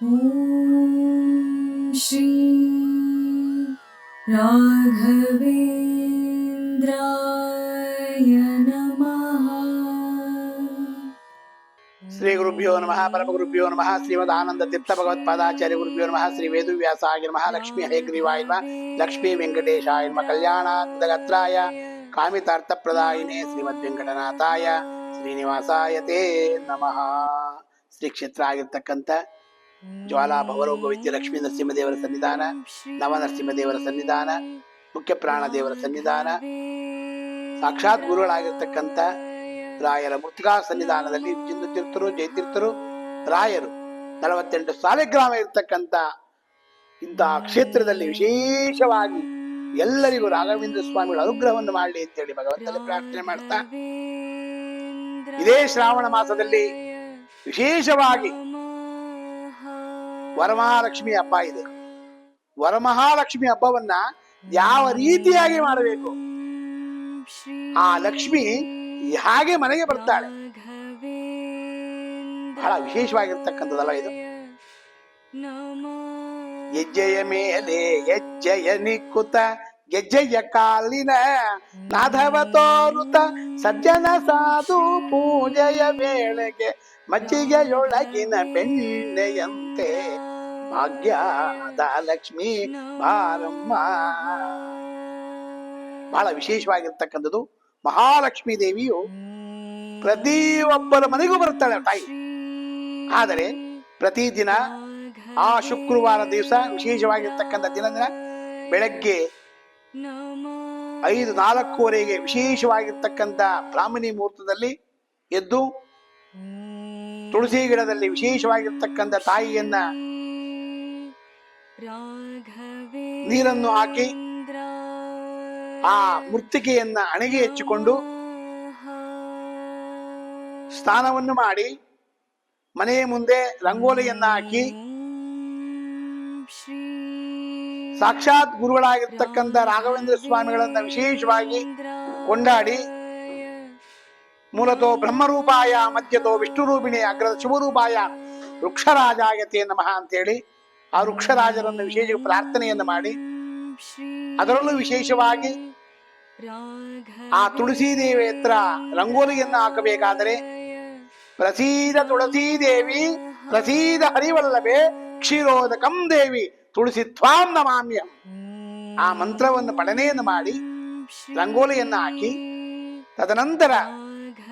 ॐ श्री राघवेन्द्राय नमः ಶ್ರೀ ಗುರುಭ್ಯೋ ನಮಃ ಪರಮ ಗುರುಭ್ಯೋ ನಮಃ ಶ್ರೀಮದ್ ಆನಂದ ತೀರ್ಥ ಭಗವತ್ಪಾದಾಚಾರ್ಯ ಗುರುಭ್ಯೋ ನಮಃ ಶ್ರೀ ವೇದವ್ಯಾಸಾಯ ನಮಃ ಲಕ್ಷ್ಮೀ ಹಯಗ್ರೀವಾಯ ನಮಃ ಲಕ್ಷ್ಮೀ ವೆಂಕಟೇಶಾಯ ನಮಃ ಕಲ್ಯಾಣಾತ್ಮದಗತ್ರಾಯ ಕಾಮಿತಾರ್ಥಪ್ರದಾಯಿನೇ ಶ್ರೀಮದ್ ವೆಂಕಟನಾಥಾಯ ಶ್ರೀನಿವಾಸಾಯ ತೇ ನಮಃ ಶ್ರೀ ಕ್ಷೇತ್ರ ಆಗಿರ್ತಕ್ಕಂಥ ಜ್ವಾಲಾ ಭವರೋಗ ವಿದ್ಯೆ ಲಕ್ಷ್ಮೀ ನರಸಿಂಹದೇವರ ಸನ್ನಿಧಾನ ನವ ನರಸಿಂಹದೇವರ ಸನ್ನಿಧಾನ ಮುಖ್ಯ ಪ್ರಾಣ ದೇವರ ಸನ್ನಿಧಾನ. ಸಾಕ್ಷಾತ್ ಗುರುಗಳಾಗಿರ್ತಕ್ಕಂಥ ರಾಯರ ಮೃತಿಕಾ ಸನ್ನಿಧಾನದಲ್ಲಿ ಚಿಂದು ತೀರ್ಥರು ಜಯತೀರ್ಥರು ರಾಯರು ನಲವತ್ತೆಂಟು ಸಾಲಿಗ್ರಾಮ ಇರ್ತಕ್ಕಂಥ ಇಂತಹ ಕ್ಷೇತ್ರದಲ್ಲಿ ವಿಶೇಷವಾಗಿ ಎಲ್ಲರಿಗೂ ರಾಘವೇಂದ್ರ ಸ್ವಾಮಿಗಳ ಅನುಗ್ರಹವನ್ನು ಮಾಡಲಿ ಅಂತೇಳಿ ಭಗವಂತನ ಪ್ರಾರ್ಥನೆ ಮಾಡ್ತಾ ಇದೇ ಶ್ರಾವಣ ಮಾಸದಲ್ಲಿ ವಿಶೇಷವಾಗಿ ವರಮಹಾಲಕ್ಷ್ಮಿ ಹಬ್ಬ ಇದೆ. ವರಮಹಾಲಕ್ಷ್ಮಿ ಹಬ್ಬವನ್ನ ಯಾವ ರೀತಿಯಾಗಿ ಮಾಡಬೇಕು? ಆ ಲಕ್ಷ್ಮಿ ಹಾಗೆ ಮನೆಗೆ ಬರ್ತಾಳೆ. ಬಹಳ ವಿಶೇಷವಾಗಿರ್ತಕ್ಕಂಥದ್ದಲ್ಲ ಇದು. ಹೆಜ್ಜೆಯ ಮೇಲೆ ಹೆಜ್ಜೆಯ ನಿಕ್ಕುತ ಗೆಜ್ಜೆಯ ಕಾಲಿನ ನಾಧವ ತೋರುತ ಸಜ್ಜನ ಸಾಧು ಪೂಜೆಯ ವೇಳೆಗೆ ಮಜ್ಜಿಗೆಯೊಳಗಿನ ಬೆಣ್ಣೆಯಂತೆ ಭಾಗ್ಯದ ಲಕ್ಷ್ಮಿ ಬಾರಮ್ಮ ಬಹಳ ವಿಶೇಷವಾಗಿರ್ತಕ್ಕಂಥದ್ದು. ಮಹಾಲಕ್ಷ್ಮೀ ದೇವಿಯು ಪ್ರತಿ ಒಬ್ಬರ ಮನೆಗೂ ಬರ್ತಾಳೆ ತಾಯಿ. ಆದರೆ ಪ್ರತಿದಿನ ಆ ಶುಕ್ರವಾರ ದಿವಸ ವಿಶೇಷವಾಗಿರ್ತಕ್ಕಂಥ ದಿನ ದಿನ ಬೆಳಗ್ಗೆ ಐದು ನಾಲ್ಕೂವರೆಗೆ ವಿಶೇಷವಾಗಿರ್ತಕ್ಕಂಥ ಬ್ರಾಹ್ಮಣಿ ಮುಹೂರ್ತದಲ್ಲಿ ಎದ್ದು ತುಳಸಿ ಗಿಡದಲ್ಲಿ ವಿಶೇಷವಾಗಿರ್ತಕ್ಕಂಥ ತಾಯಿಯನ್ನ ನೀರನ್ನು ಹಾಕಿ ಆ ಮೃತ್ತಿಕೆಯನ್ನ ಅಣೆಗೆ ಹೆಚ್ಚಿಕೊಂಡು ಸ್ನಾನವನ್ನು ಮಾಡಿ ಮನೆಯ ಮುಂದೆ ರಂಗೋಲಿಯನ್ನ ಹಾಕಿ ಸಾಕ್ಷಾತ್ ಗುರುಗಳಾಗಿರ್ತಕ್ಕಂಥ ರಾಘವೇಂದ್ರ ಸ್ವಾಮಿಗಳನ್ನ ವಿಶೇಷವಾಗಿ ಕೊಂಡಾಡಿ ಮೂಲತೋ ಬ್ರಹ್ಮರೂಪಾಯ, ಮಧ್ಯತೋ ವಿಷ್ಣುರೂಪಿಣಿ, ಅಗ್ರದ ಶಿವರೂಪಾಯ ವೃಕ್ಷರಾಜಾಯತೆ ನಮಃ ಅಂತೇಳಿ ಆ ವೃಕ್ಷರಾಜರನ್ನು ವಿಶೇಷ ಪ್ರಾರ್ಥನೆಯನ್ನು ಮಾಡಿ. ಅದರಲ್ಲೂ ವಿಶೇಷವಾಗಿ ಆ ತುಳಸಿ ದೇವಿ ಹತ್ರ ರಂಗೋಲಿಯನ್ನು ಹಾಕಬೇಕಾದರೆ ಪ್ರಸೀದ ತುಳಸೀ ದೇವಿ ಪ್ರಸೀದ ಹರಿವಲ್ಲವೇ ಕ್ಷೀರೋದಕಂ ದೇವಿ, ತುಳಸಿ ತ್ವಾಂ ನಮಾಮ್ಯಂ ಆ ಮಂತ್ರವನ್ನು ಪಠನೆಯನ್ನು ಮಾಡಿ, ರಂಗೋಲಿಯನ್ನು ಹಾಕಿ, ತದನಂತರ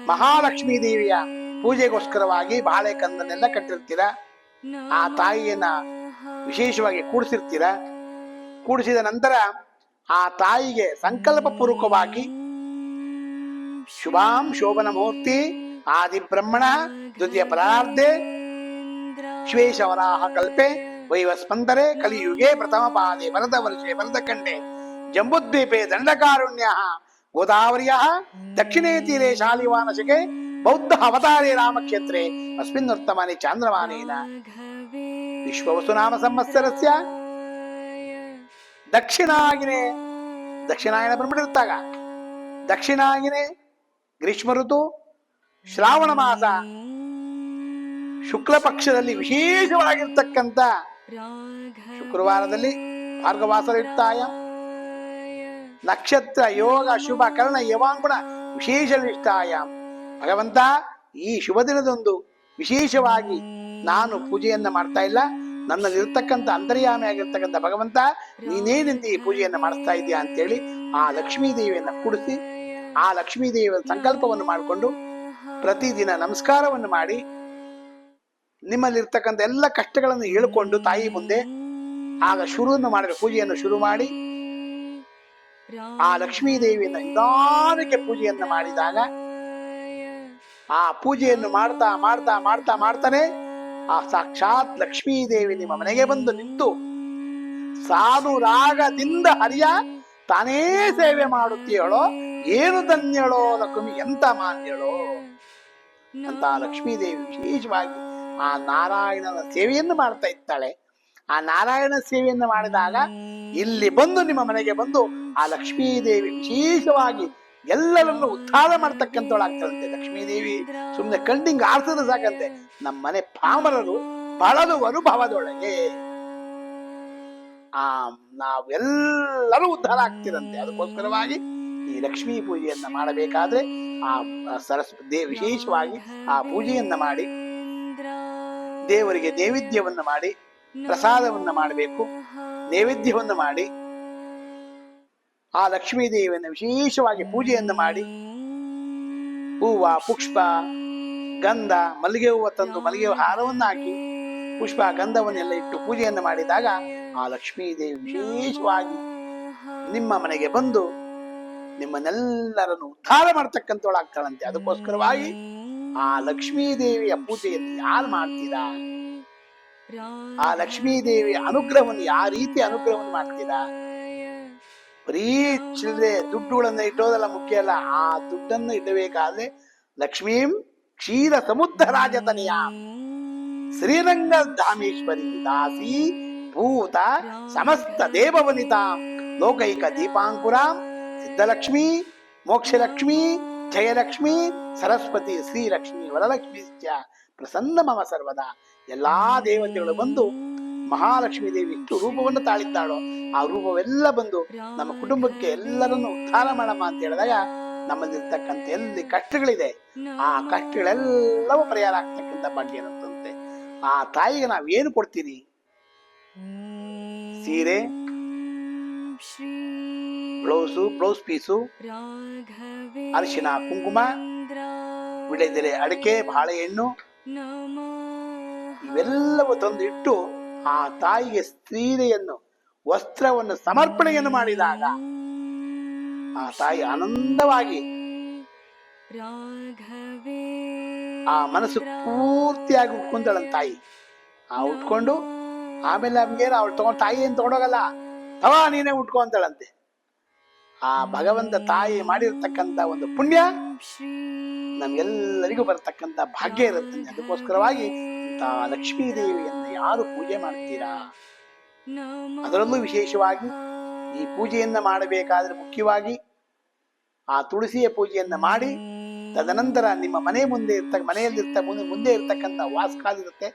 ಮಹಾಲಕ್ಷ್ಮೀ ದೇವಿಯ ಪೂಜೆಗೋಸ್ಕರವಾಗಿ ಬಾಳೆಕಂದನ್ನೆಲ್ಲ ಕಟ್ಟಿರ್ತೀರ, ಆ ತಾಯಿಯನ್ನ ವಿಶೇಷವಾಗಿ ಕೂಡಿಸಿರ್ತೀರ. ಕೂಡಿಸಿದ ನಂತರ ಆ ತಾಯಿಗೆ ಸಂಕಲ್ಪ ಪೂರ್ವಕವಾಗಿ ಶುಭಾಂ ಶೋಭನ ಮೂರ್ತಿ, ಆದಿ ಬ್ರಹ್ಮಣ, ದ್ವಿತೀಯ ಪರಾರ್ಧೆ ಶ್ವೇಶವರಾಹ ಕಲ್ಪೆ ವೈವಸ್ಪಂದರೆ ಕಲಿಯುಗೆ ಪ್ರಥಮ ಪಾದೆ ವರದ ವರ್ಷೆ ವರದ ಕಂಡೆ ಜಂಬುದ್ವೀಪೆ, ದಂಡಕಾರುಣ್ಯ ಗೋದಾವರಿಯ? ದಕ್ಷಿಣೇ ತೀರೆ ಶಾಲಿವಾನಸಿಕೆ ಬೌದ್ಧ ಅವತಾರೇ ರಾಮಕ್ಷೇತ್ರೆ ಅಸ್ಮಿನ್ನರ್ತಮಾನೆ ಚಾಂದ್ರಮಾನೇನ ವಿಶ್ವವಸುನಾಮ ಸಂವತ್ಸರಸ್ಯ. ದಕ್ಷಿಣಾಗಿನೇ ದಕ್ಷಿಣಾಯನ ಬಂದ್ಬಿಟ್ಟಿರ್ತಾಗ ದಕ್ಷಿಣಾಗಿನೇ ಗ್ರೀಷ್ಮ ಋತು ಶ್ರಾವಣ ಮಾಸ. ಶುಕ್ಲ ಪಕ್ಷದಲ್ಲಿ ವಿಶೇಷವಾಗಿರ್ತಕ್ಕಂಥ ಶುಕ್ರವಾರದಲ್ಲಿ ಭಾರ್ಗವಾಸರಿರ್ತಾಯ ನಕ್ಷತ್ರ, ಯೋಗ, ಶುಭ, ಕರ್ಣ, ಯವಾಂಗುಣ, ವಿಶೇಷ ನಿಷ್ಠಾಯಾಮ್ ಭಗವಂತ, ಈ ಶುಭ ದಿನದೊಂದು ವಿಶೇಷವಾಗಿ ನಾನು ಪೂಜೆಯನ್ನ ಮಾಡ್ತಾ ಇಲ್ಲ. ನನ್ನಲ್ಲಿರ್ತಕ್ಕಂಥ ಅಂತರ್ಯಾಮಿ ಆಗಿರ್ತಕ್ಕಂಥ ಭಗವಂತ ನೀನೇನಿಂದ ಈ ಪೂಜೆಯನ್ನು ಮಾಡಿಸ್ತಾ ಇದೆಯಾ ಅಂತೇಳಿ ಆ ಲಕ್ಷ್ಮೀ ದೇವಿಯನ್ನ ಕೂಡಿಸಿ, ಆ ಲಕ್ಷ್ಮೀ ದೇವಿಯ ಸಂಕಲ್ಪವನ್ನು ಮಾಡಿಕೊಂಡು ಪ್ರತಿದಿನ ನಮಸ್ಕಾರವನ್ನು ಮಾಡಿ, ನಿಮ್ಮಲ್ಲಿರ್ತಕ್ಕಂಥ ಎಲ್ಲ ಕಷ್ಟಗಳನ್ನು ಹೇಳಿಕೊಂಡು ತಾಯಿ ಮುಂದೆ ಆಗ ಶುರುವನ್ನು ಮಾಡಿದ ಪೂಜೆಯನ್ನು ಶುರು ಮಾಡಿ ಆ ಲಕ್ಷ್ಮೀ ದೇವಿಯನ್ನ ನಿಧಾನಕ್ಕೆ ಪೂಜೆಯನ್ನ ಮಾಡಿದಾಗ ಆ ಪೂಜೆಯನ್ನು ಮಾಡ್ತಾ ಮಾಡ್ತಾ ಮಾಡ್ತಾ ಮಾಡ್ತಾನೆ ಆ ಸಾಕ್ಷಾತ್ ಲಕ್ಷ್ಮೀ ದೇವಿ ನಿಮ್ಮ ಮನೆಗೆ ಬಂದು ನಿಂತು ಸಾಧು ರಾಗದಿಂದ ಹರಿಯ ತಾನೇ ಸೇವೆ ಮಾಡುತ್ತೀಯಳೋ? ಏನು ಧನ್ಯಳೋ ಲಕ್ಷ್ಮಿ? ಎಂತ ಮಾನ್ಯಳೋ? ಅಂತ ಲಕ್ಷ್ಮೀ ದೇವಿ ವಿಶೇಷವಾಗಿ ಆ ನಾರಾಯಣನ ಸೇವೆಯನ್ನು ಮಾಡ್ತಾ ಇದ್ದಾಳೆ ಆ ನಾರಾಯಣ ಸೇವೆಯನ್ನು ಮಾಡಿದಾಗ ಇಲ್ಲಿ ಬಂದು ನಿಮ್ಮ ಮನೆಗೆ ಬಂದು ಆ ಲಕ್ಷ್ಮೀದೇವಿ ವಿಶೇಷವಾಗಿ ಎಲ್ಲರನ್ನು ಉದ್ಧಾರ ಮಾಡ್ತಕ್ಕಂಥವಳಾಗ್ತದಂತೆ ಲಕ್ಷ್ಮೀದೇವಿ. ಸುಮ್ಮನೆ ಕಂಡಿಂಗ್ ಆಡ್ಸಿದ್ರೆ ಸಾಕಂತೆ. ನಮ್ಮ ಮನೆ ಪಾಮರರು ಬಳಲು ಅನುಭವದೊಳಗೆ ಆ ನಾವೆಲ್ಲರೂ ಉದ್ಧಾರ ಆಗ್ತಿರಂತೆ. ಅದಕ್ಕೋಸ್ಕರವಾಗಿ ಈ ಲಕ್ಷ್ಮೀ ಪೂಜೆಯನ್ನ ಮಾಡಬೇಕಾದ್ರೆ ಆ ಸರಸ್ವತಿ ವಿಶೇಷವಾಗಿ ಆ ಪೂಜೆಯನ್ನ ಮಾಡಿ ದೇವರಿಗೆ ನೈವೇದ್ಯವನ್ನ ಮಾಡಿ ಪ್ರಸಾದವನ್ನ ಮಾಡಬೇಕು, ನೈವೇದ್ಯವನ್ನು ಮಾಡಿ, ಆ ಲಕ್ಷ್ಮೀ ದೇವಿಯನ್ನು ವಿಶೇಷವಾಗಿ ಪೂಜೆಯನ್ನು ಮಾಡಿ, ಹೂವ, ಪುಷ್ಪ, ಗಂಧ, ಮಲ್ಲಿಗೆ ಹೂವು ತಂದು ಮಲ್ಲಿಗೆ ಹಾರವನ್ನು ಹಾಕಿ, ಪುಷ್ಪ, ಗಂಧವನ್ನೆಲ್ಲ ಇಟ್ಟು ಪೂಜೆಯನ್ನು ಮಾಡಿದಾಗ ಆ ಲಕ್ಷ್ಮೀ ದೇವಿ ವಿಶೇಷವಾಗಿ ನಿಮ್ಮ ಮನೆಗೆ ಬಂದು ನಿಮ್ಮನ್ನೆಲ್ಲರನ್ನು ಉದ್ಧಾರ ಮಾಡ್ತಕ್ಕಂಥವಳಾಗ್ತಾಳಂತೆ. ಅದಕ್ಕೋಸ್ಕರವಾಗಿ ಆ ಲಕ್ಷ್ಮೀ ದೇವಿಯ ಪೂಜೆಯನ್ನು ಯಾರು ಮಾಡ್ತೀರಾ? ಆ ಲಕ್ಷ್ಮೀದೇವಿ ಅನುಗ್ರಹವನ್ನು ಯಾವ ರೀತಿ ಅನುಗ್ರಹವನ್ನು ಮಾಡ್ತೀರಾ? ಬರೀ ಚಿಲ್ಲರೆ ದುಡ್ಡುಗಳನ್ನ ಇಟ್ಟೋದಲ್ಲ ಮುಖ್ಯ ಅಲ್ಲ, ಆ ದುಡ್ಡನ್ನು ಇಡಬೇಕಾದ್ರೆ ಲಕ್ಷ್ಮೀಂ ಕ್ಷೀರ ಸಮುದ್ರ ರಾಜತನಿಯ. ಶ್ರೀರಂಗ ಧಾಮೇಶ್ವರಿ ದಾಸಿ ಭೂತ ಸಮಸ್ತ ದೇವವನಿತಾ. ಲೋಕೈಕ ದೀಪಾಂಕುರಾಂ, ಸಿದ್ಧಲಕ್ಷ್ಮಿ, ಮೋಕ್ಷಲಕ್ಷ್ಮಿ, ಜಯಲಕ್ಷ್ಮಿ, ಸರಸ್ವತಿ ಶ್ರೀಲಕ್ಷ್ಮಿ ವರಲಕ್ಷ್ಮಿ ಪ್ರಸನ್ನ ಮಮ ಸರ್ವದಾ. ಎಲ್ಲಾ ದೇವತೆಗಳು ಬಂದು ಮಹಾಲಕ್ಷ್ಮೀ ದೇವಿ ಎಷ್ಟು ರೂಪವನ್ನು ತಾಳಿದ್ದಾಳೋ ಆ ರೂಪವೆಲ್ಲ ಬಂದು ನಮ್ಮ ಕುಟುಂಬಕ್ಕೆ ಎಲ್ಲರನ್ನು ಉದ್ಧಾರ ಮಾಡಮ್ಮ ಅಂತ ಹೇಳಿದಾಗ ನಮ್ಮಲ್ಲಿರ್ತಕ್ಕಂಥ ಎಲ್ಲಿ ಕಷ್ಟಗಳಿದೆ ಆ ಕಷ್ಟಗಳೆಲ್ಲವೂ ಪರಿಹಾರ ಆಗ್ತಕ್ಕಂಥ ಭಾಗ್ಯ ಇರುತ್ತಂತೆ. ಆ ತಾಯಿಗೆ ನಾವೇನು ಕೊಡ್ತೀರಿ? ಸೀರೆ ಬ್ಲೌಸು ಬ್ಲೌಸ್ ಪೀಸು ಅರಿಶಿನ ಕುಂಕುಮ ವಿಳೆದೆಲೆ ಅಡಿಕೆ ಬಾಳೆಹಣ್ಣು ಇವೆಲ್ಲವೂ ತಂದಿಟ್ಟು ಇಟ್ಟು ಆ ತಾಯಿಗೆ ಸೀರೆಯನ್ನು ವಸ್ತ್ರವನ್ನು ಸಮರ್ಪಣೆಯನ್ನು ಮಾಡಿದಾಗ ಆ ತಾಯಿ ಆನಂದವಾಗಿ ಆ ಮನಸ್ಸು ಪೂರ್ತಿಯಾಗಿ ಉಟ್ಕೊಂಡಳಂತ ತಾಯಿ. ಆ ಉಟ್ಕೊಂಡು ಆಮೇಲೆ ನಮ್ಗೇನು ಅವಳು ತಗೊಂಡ್ ತಾಯಿ ಏನ್ ತಗೊಂಡೋಗಲ್ಲ ತವಾ ನೀನೇ ಉಟ್ಕೊ ಅಂತಾಳಂತೆ ಆ ಭಗವಂತ ತಾಯಿ ಮಾಡಿರ್ತಕ್ಕಂತ ಒಂದು ಪುಣ್ಯ ನಮ್ಗೆಲ್ಲರಿಗೂ ಬರತಕ್ಕಂತ ಭಾಗ್ಯ ಇರುತ್ತೆ. ಅದಕ್ಕೋಸ್ಕರವಾಗಿ ಇಂಥ ಲಕ್ಷ್ಮೀ ದೇವಿಯನ್ನು ಯಾರು ಪೂಜೆ ಮಾಡ್ತೀರಾ? ಅದರಲ್ಲೂ ವಿಶೇಷವಾಗಿ ಈ ಪೂಜೆಯನ್ನ ಮಾಡಬೇಕಾದ್ರೆ ಮುಖ್ಯವಾಗಿ ಆ ತುಳಸಿಯ ಪೂಜೆಯನ್ನ ಮಾಡಿ, ತದನಂತರ ನಿಮ್ಮ ಮನೆ ಮುಂದೆ ಇರ್ತ, ಮನೆಯಲ್ಲಿರ್ತ ಮುಂದೆ ಮುಂದೆ ಇರ್ತಕ್ಕಂಥ ವಾಸ್ಕಾಲ್ ಇರುತ್ತೆ.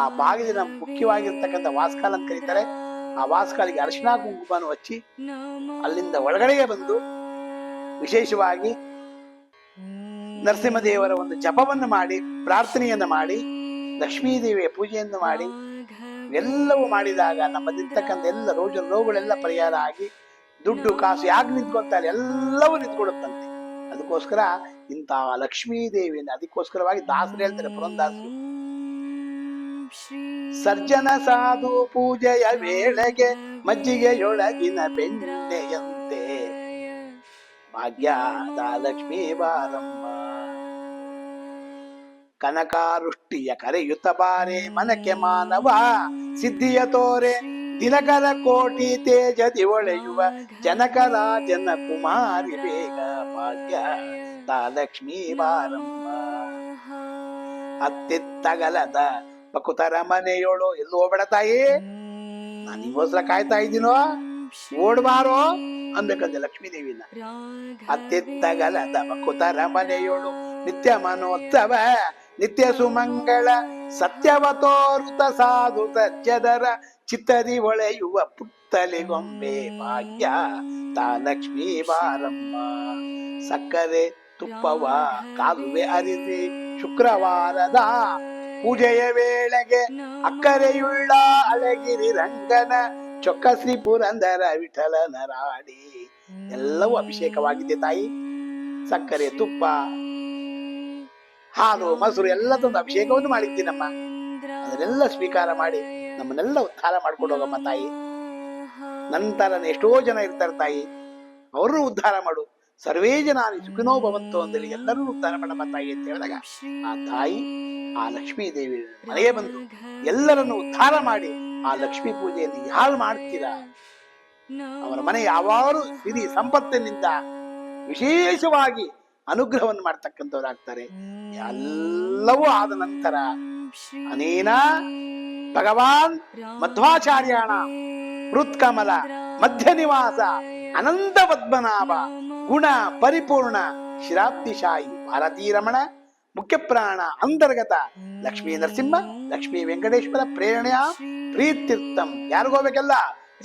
ಆ ಬಾಗಿಲಿನ ಮುಖ್ಯವಾಗಿರ್ತಕ್ಕಂಥ ವಾಸ್ಕಾಲ್ ಅಂತ ಕರೀತಾರೆ. ಆ ವಾಸ್ಕಾಲಿಗೆ ಅರಿಶಿನ ಕುಂಕುಮವನ್ನು ಹಚ್ಚಿ ಅಲ್ಲಿಂದ ಒಳಗಡೆಗೆ ಬಂದು ವಿಶೇಷವಾಗಿ ನರಸಿಂಹದೇವರ ಒಂದು ಜಪವನ್ನು ಮಾಡಿ, ಪ್ರಾರ್ಥನೆಯನ್ನು ಮಾಡಿ ಲಕ್ಷ್ಮೀ ದೇವಿಯ ಪೂಜೆಯನ್ನು ಮಾಡಿ ಎಲ್ಲವೂ ಮಾಡಿದಾಗ ನಮ್ಮದಿರ್ತಕ್ಕಂಥ ಎಲ್ಲ ರೋಜ ರೋಗಗಳೆಲ್ಲ ಪರಿಹಾರ ಆಗಿ ದುಡ್ಡು ಕಾಸು ಯಾಕೆ ನಿಂತ್ಕೊತಾರೆ ಎಲ್ಲವೂ ನಿಂತ್ಕೊಡುತ್ತಂತೆ ಅದಕ್ಕೋಸ್ಕರ ಇಂಥ ಲಕ್ಷ್ಮೀ ದೇವಿಯನ್ನು ಅದಕ್ಕೋಸ್ಕರವಾಗಿ ದಾಸರು ಹೇಳ್ತಾರೆ ಪುರಂದಾಸರು. ಸರ್ಜನ ಸಾಧು ಪೂಜೆಯ ವೇಳೆಗೆ ಮಜ್ಜಿಗೆಯೊಳಗಿನ ಬೆಣ್ಣೆಯಂತೆ. ಭಾಗ್ಯದ ಲಕ್ಷ್ಮೀ ಬಾರಮ್ಮ ಕನಕಾರುಷ್ಟಿಯ ಕರೆಯುತ್ತ ಬಾರೆ ಮನಕ್ಕೆ ಮಾನವ. ಸಿದ್ಧಿಯ ತೋರೆ ದಿನಕರ ಕೋಟಿ ತೇಜದಿ ಒಳೆಯುವ ಜನಕರಾಜನ ಕುಮಾರಿ ಬೇಗ ಭಾಗ್ಯ. ತಾಲಕ್ಷ್ಮೀ ಬಾರಮ್ಮ ಅತ್ತಿತ್ತಗಲದ ಪಕುತರ ಮನೆಯೋಳು ಎಲ್ಲೋ ಹೋಗ್ಬೇಡ ತಾಯಿ? ನಾನು ನಿಗೋಸ್ಕರ ಕಾಯ್ತಾ ಇದ್ದೀನೋ? ಓಡ್ಬಾರೋ? ಅನ್ಬೇಕಂತೆ ಲಕ್ಷ್ಮೀ ದೇವಿನ. ಅತ್ತಿತ್ತಗಲದ ಪಕುತರ ಮನೆಯೋಳು ನಿತ್ಯ ಮನೋತ್ಸವ ನಿತ್ಯ ಸುಮಂಗಳ ಸತ್ಯವ ತೋರುತ ಸಾಧು ಸತ್ಯದರ ಚಿತ್ತದಿ ಒಳೆಯುವ ಪುತ್ತಲಿಗೊಂಬೆ ಭಾಗ್ಯ ತಾ ಲಕ್ಷ್ಮೀ ಬಾರಮ್ಮ. ಸಕ್ಕರೆ ತುಪ್ಪವ ಕಾಲುವೆ ಅರಿಸಿ ಶುಕ್ರವಾರದ ಪೂಜೆಯ ವೇಳೆಗೆ ಅಕ್ಕರೆಯುಳ್ಳ ಅಳಗಿರಿ ರಂಗನ ಚೊಕ್ಕಸಿ ಪುರಂದರ ವಿಠಲ ನರಾಡಿ. ಎಲ್ಲವೂ ಅಭಿಷೇಕವಾಗಿದೆ ತಾಯಿ. ಸಕ್ಕರೆ ತುಪ್ಪ ಹಾಲು ಮೊಸರು ಎಲ್ಲದೊಂದು ತಂದು ಅಭಿಷೇಕವನ್ನು ಮಾಡಿದ್ದೀನಮ್ಮ ಅದನ್ನೆಲ್ಲ ಸ್ವೀಕಾರ ಮಾಡಿ ನಮ್ಮನ್ನೆಲ್ಲ ಉದ್ಧಾರ ಮಾಡ್ಕೊಂಡು ಹೋಗಮ್ಮ ತಾಯಿ. ನಂತರ ಎಷ್ಟೋ ಜನ ಇರ್ತಾರೆ ತಾಯಿ. ಅವರು ಉದ್ಧಾರ ಮಾಡು. ಸರ್ವೇ ಜನ ಸುಖಿನೋ ಭವಂತು ಅಂದೇಳಿ ಎಲ್ಲರೂ ಉದ್ಧಾರ ಮಾಡಮ್ಮ ತಾಯಿ ಅಂತ ಹೇಳಿದಾಗ ಆ ತಾಯಿ ಆ ಲಕ್ಷ್ಮೀ ದೇವಿ ಮನೆಗೆ ಬಂದು ಎಲ್ಲರನ್ನು ಉದ್ಧಾರ ಮಾಡಿ ಆ ಲಕ್ಷ್ಮೀ ಪೂಜೆಯಲ್ಲಿ ಯಾರು ಮಾಡ್ತೀರಾ? ಅವರ ಮನೆ ಯಾವಾರು ಸಿರಿ ಸಂಪತ್ತಿನಿಂದ ವಿಶೇಷವಾಗಿ ಅನುಗ್ರಹವನ್ನು ಮಾಡ್ತಕ್ಕಂಥವ್ರಾಗ್ತಾರೆ. ಎಲ್ಲವೂ ಆದ ನಂತರ ಅನೇನ ಭಗವಾನ್ ಮಧ್ವಾಚಾರ್ಯಾಣ ಹೃತ್ಕಮಲ ಮಧ್ಯ ನಿವಾಸ ಅನಂತ ಪದ್ಮನಾಭ ಗುಣ ಪರಿಪೂರ್ಣ ಶಿರಾಬ್ದಿಶಾಯಿ ಭಾರತೀ ರಮಣ ಮುಖ್ಯ ಪ್ರಾಣ ಅಂತರ್ಗತ ಲಕ್ಷ್ಮೀ ನರಸಿಂಹ ಲಕ್ಷ್ಮೀ ವೆಂಕಟೇಶ್ವರ ಪ್ರೇರಣೆಯ ಪ್ರೀತಿರ್ಥಂ ಯಾರಿಗೋಬೇಕಲ್ಲ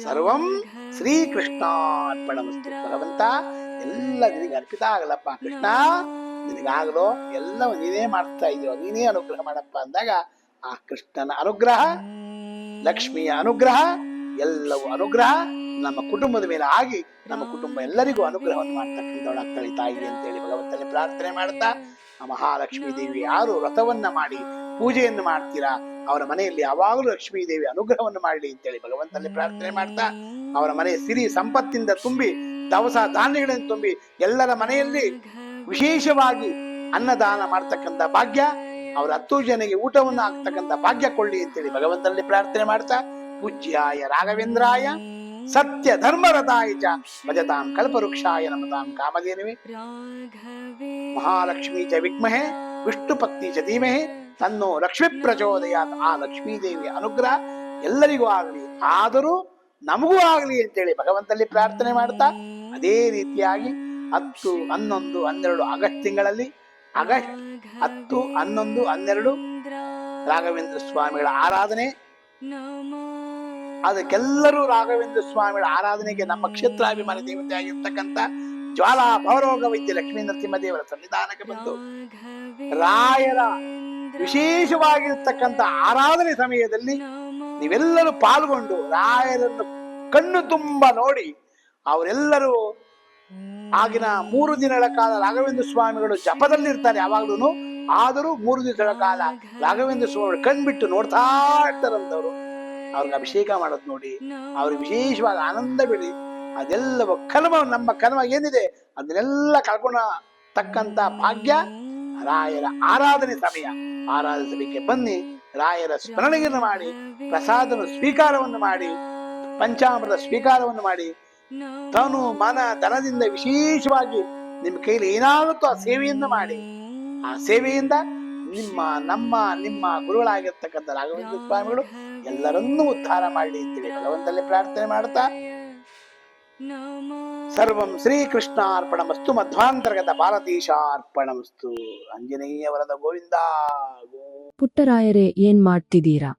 ಸರ್ವಂ ಶ್ರೀಕೃಷ್ಣಾರ್ಪಣ ಭಗವಂತ. ಎಲ್ಲ ನಿನಗೆ ಅರ್ಪಿತ ಆಗಲಪ್ಪ. ಕೃಷ್ಣ ನಿನಗಾಗಲೋ ಎಲ್ಲವೂ ನೀನೇ ಮಾಡ್ತಾ ಇದೆಯೋ ನೀನೇ ಅನುಗ್ರಹ ಮಾಡಪ್ಪ ಅಂದಾಗ ಆ ಕೃಷ್ಣನ ಅನುಗ್ರಹ ಲಕ್ಷ್ಮಿಯ ಅನುಗ್ರಹ ಎಲ್ಲವೂ ಅನುಗ್ರಹ ನಮ್ಮ ಕುಟುಂಬದ ಮೇಲೆ ಆಗಿ ನಮ್ಮ ಕುಟುಂಬ ಎಲ್ಲರಿಗೂ ಅನುಗ್ರಹವನ್ನು ಮಾಡ್ತಕ್ಕಂಥವಳಾಗ್ತಾಳೆ ತಾಯಿ ಅಂತೇಳಿ ಭಗವಂತನಲ್ಲಿ ಪ್ರಾರ್ಥನೆ ಮಾಡ್ತಾ ಆ ಮಹಾಲಕ್ಷ್ಮೀ ದೇವಿ ಯಾರು ವ್ರತವನ್ನ ಮಾಡಿ ಪೂಜೆಯನ್ನು ಮಾಡ್ತೀರಾ ಅವರ ಮನೆಯಲ್ಲಿ ಯಾವಾಗಲೂ ಲಕ್ಷ್ಮೀ ದೇವಿ ಅನುಗ್ರಹವನ್ನು ಮಾಡಲಿ ಅಂತೇಳಿ ಭಗವಂತನಲ್ಲಿ ಪ್ರಾರ್ಥನೆ ಮಾಡ್ತಾ ಅವರ ಮನೆ ಸಿರಿ ಸಂಪತ್ತಿಂದ ತುಂಬಿ ದವಸ ಧಾನ್ಯಗಳನ್ನು ತುಂಬಿ ಎಲ್ಲರ ಮನೆಯಲ್ಲಿ ವಿಶೇಷವಾಗಿ ಅನ್ನದಾನ ಮಾಡ್ತಕ್ಕಂಥ ಭಾಗ್ಯ, ಅವರ ಹತ್ತು ಜನಗೆ ಊಟವನ್ನು ಹಾಕ್ತಕ್ಕಂಥ ಭಾಗ್ಯ ಕೊಳ್ಳಿ ಅಂತೇಳಿ ಭಗವಂತನಲ್ಲಿ ಪ್ರಾರ್ಥನೆ ಮಾಡ್ತಾ, ಪೂಜ್ಯಾಯ ರಾಘವೇಂದ್ರಾಯ, ಸತ್ಯ ಧರ್ಮರಥಾಯ ಚ ಭಜತಾಂ ಕಲ್ಪವೃಕ್ಷಾಯ ನಮತಾಂ ಕಾಮಧೇನುವೆ. ಮಹಾಲಕ್ಷ್ಮೀ ಚ ವಿಗ್ಮಹೆ ವಿಷ್ಣು ಪತ್ನಿ ಚ ಧೀಮಹೆ, ತನ್ನೋ ಲಕ್ಷ್ಮಿ ಪ್ರಚೋದಯಾತ್ ಆ ಲಕ್ಷ್ಮೀ ದೇವಿಯ ಅನುಗ್ರಹ ಎಲ್ಲರಿಗೂ ಆಗಲಿ. ಆದರೂ ನಮಗೂ ಆಗಲಿ ಅಂತೇಳಿ ಭಗವಂತನಲ್ಲಿ ಪ್ರಾರ್ಥನೆ ಮಾಡ್ತಾ ಅದೇ ರೀತಿಯಾಗಿ ಹತ್ತು, ಹನ್ನೊಂದು, ಹನ್ನೆರಡು ಆಗಸ್ಟ್ ತಿಂಗಳಲ್ಲಿ ಆಗಸ್ಟ್ ಹತ್ತು, ಹನ್ನೊಂದು, ಹನ್ನೆರಡು ರಾಘವೇಂದ್ರ ಸ್ವಾಮಿಗಳ ಆರಾಧನೆ. ಅದಕ್ಕೆಲ್ಲರೂ ರಾಘವೇಂದ್ರ ಸ್ವಾಮಿಗಳ ಆರಾಧನೆಗೆ ನಮ್ಮ ಕ್ಷೇತ್ರಾಭಿಮಾನಿ ದೇವತೆಯಾಗಿರ್ತಕ್ಕಂಥ ಜ್ವಾಲಾ ಭವರೋಗ ವೈದ್ಯ ಲಕ್ಷ್ಮೀ ನರಸಿಂಹ ದೇವರ ಸನ್ನಿಧಾನಕ್ಕೆ ಬಂದು ರಾಯರ ವಿಶೇಷವಾಗಿರ್ತಕ್ಕಂಥ ಆರಾಧನೆ ಸಮಯದಲ್ಲಿ ನೀವೆಲ್ಲರೂ ಪಾಲ್ಗೊಂಡು ರಾಯರನ್ನು ಕಣ್ಣು ತುಂಬ ನೋಡಿ ಅವರೆಲ್ಲರೂ ಆಗಿನ ಮೂರು ದಿನಗಳ ಕಾಲ ರಾಘವೇಂದ್ರ ಸ್ವಾಮಿಗಳು ಜಪದಲ್ಲಿರ್ತಾರೆ ಯಾವಾಗ್ಲೂ ಆದರೂ ಮೂರು ದಿನಗಳ ಕಾಲ ರಾಘವೇಂದ್ರ ಸ್ವಾಮಿಗಳು ಕಣ್ಬಿಟ್ಟು ನೋಡ್ತಾ ಇರ್ತಾರಂತವ್ರು. ಅವ್ರಿಗೆ ಅಭಿಷೇಕ ಮಾಡೋದು ನೋಡಿ ಅವ್ರಿಗೆ ವಿಶೇಷವಾದ ಆನಂದ ಬಿಡಿ. ಅದೆಲ್ಲ ಕರ್ಮ ನಮ್ಮ ಕರ್ಮ ಏನಿದೆ ಅದನ್ನೆಲ್ಲ ಕಳ್ಕೊಂಡ ತಕ್ಕಂತ ಭಾಗ್ಯ ರಾಯರ ಆರಾಧನೆ ಸಮಯ. ಆರಾಧನೆ ಸಭೆಗೆ ಬನ್ನಿ ರಾಯರ ಸ್ಮರಣೆಯನ್ನು ಮಾಡಿ ಪ್ರಸಾದನ ಸ್ವೀಕಾರವನ್ನು ಮಾಡಿ ಪಂಚಾಮೃತ ಸ್ವೀಕಾರವನ್ನು ಮಾಡಿ ತನು ಮಾನ ಧನದಿಂದ ವಿಶೇಷವಾಗಿ ನಿಮ್ಮ ಕೈಲಿ ಏನಾಗುತ್ತೋ ಆ ಸೇವೆಯಿಂದ ಮಾಡಿ. ಆ ಸೇವೆಯಿಂದ ನಿಮ್ಮ, ನಮ್ಮ, ನಿಮ್ಮ ಗುರುಗಳಾಗಿರ್ತಕ್ಕಂಥ ರಾಘವೇಂದ್ರ ಸ್ವಾಮಿಗಳು ಎಲ್ಲರನ್ನೂ ಉದ್ಧಾರ ಮಾಡಲಿ ಅಂತೇಳಿ ಭಗವಂತಲ್ಲಿ ಪ್ರಾರ್ಥನೆ ಮಾಡ್ತಾ, ಸರ್ವಂ ಶ್ರೀಕೃಷ್ಣಾರ್ಪಣಮಸ್ತು ಮಧ್ವಾಂತರ್ಗತ ಭಾರತೀಶ ಅರ್ಪಣ ಮಸ್ತು ಅಂಜನೇಯವರದ ಗೋವಿಂದ. ಪುಟ್ಟರಾಯರೇ, ಏನ್ ಮಾಡ್ತಿದ್ದೀರಾ?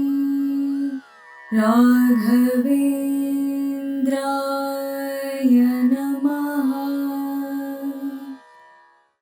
राघवेन्द्रा।